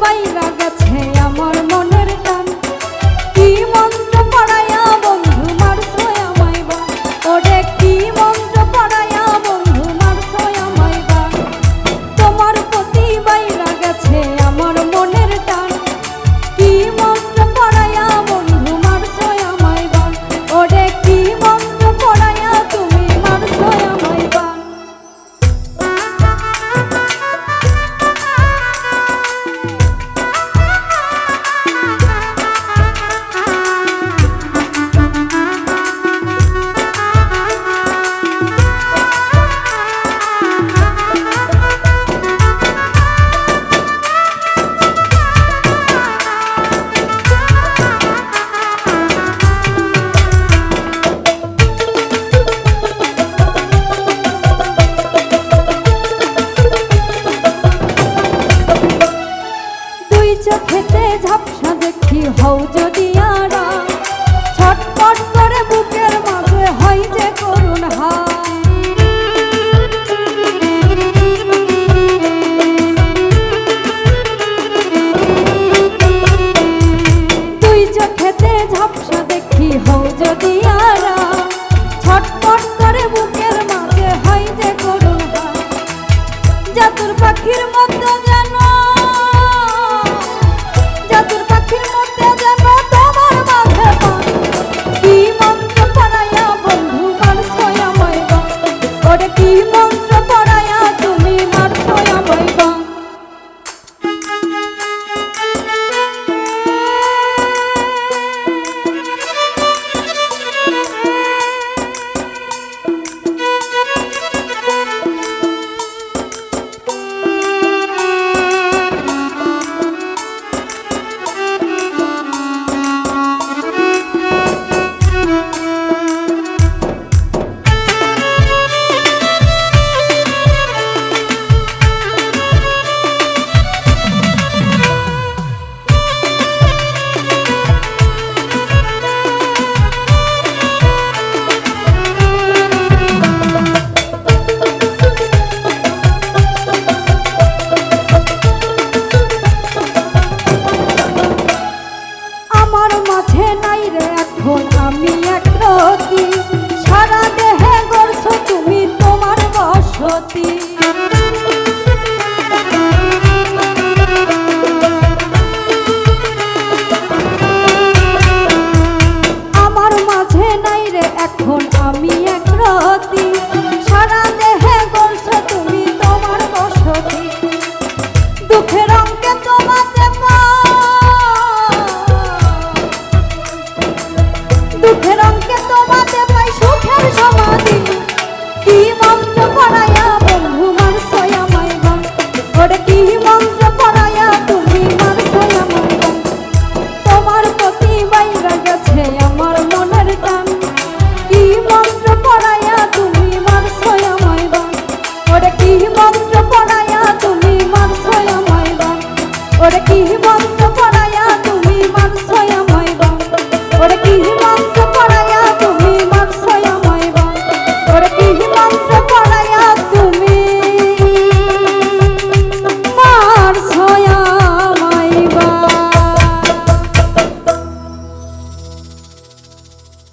পাইবা গত খুশি হও যদি আরা ছটপট করে বুকের মাঝে হয় যে করুণ হা তুই চোখেতে ঝাপসা দেখি হও যদি আরা ছটপট করে বুকের মাঝে হয় যে করুণ হা জাতুর পাখির মতো সাথে নাই রে এখন। গেছে আমার মনের টান কি মন্ত্র পড়াইয়া তুমি মারছো আমায় বান ওরে কি মন্ত্র পড়াইয়া তুমি মারছো আমায় ওরে কি